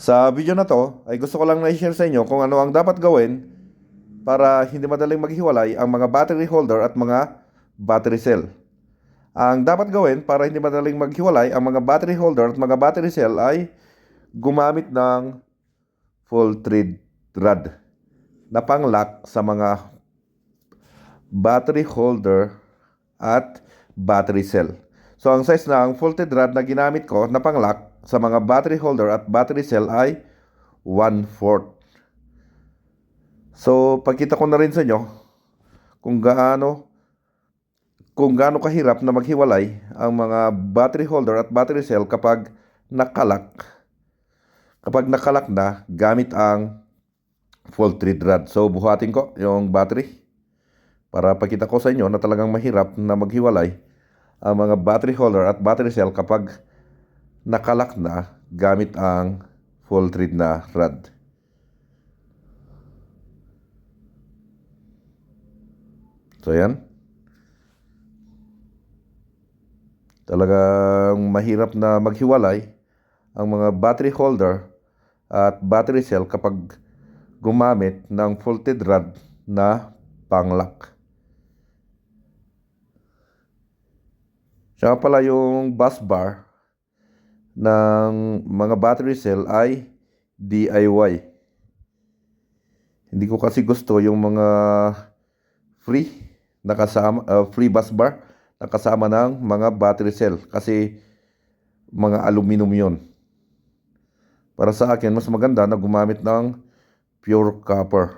Sa video na to ay gusto ko lang na-share sa inyo kung ano ang dapat gawin para hindi madaling maghiwalay ang mga battery holder at mga battery cell. Ang dapat gawin para hindi madaling maghiwalay ang mga battery holder at mga battery cell ay gumamit ng full thread rod na pang-lock sa mga battery holder at battery cell. So ang size ng full thread rod na ginamit ko na pang-lock sa mga battery holder at battery cell ay 1/4. So pagkita ko na rin sa inyo kung gaano kung gaano kahirap na maghiwalay ang mga battery holder at battery cell kapag nakalak. Kapag nakalak na gamit ang full thread rod. So buhatin ko yung battery para pakita ko sa inyo na talagang mahirap na maghiwalay ang mga battery holder at battery cell kapag nakalak na gamit ang full thread na rod. So yan. Talagang mahirap na maghiwalay ang mga battery holder at battery cell kapag gumamit ng full thread rod na panglock. Siya pala yung bus bar ng mga battery cell ay DIY. Hindi ko kasi gusto yung mga free nakasama uh, free bus bar na kasama ng mga battery cell kasi mga aluminum yon. Para sa akin mas maganda na gumamit ng pure copper.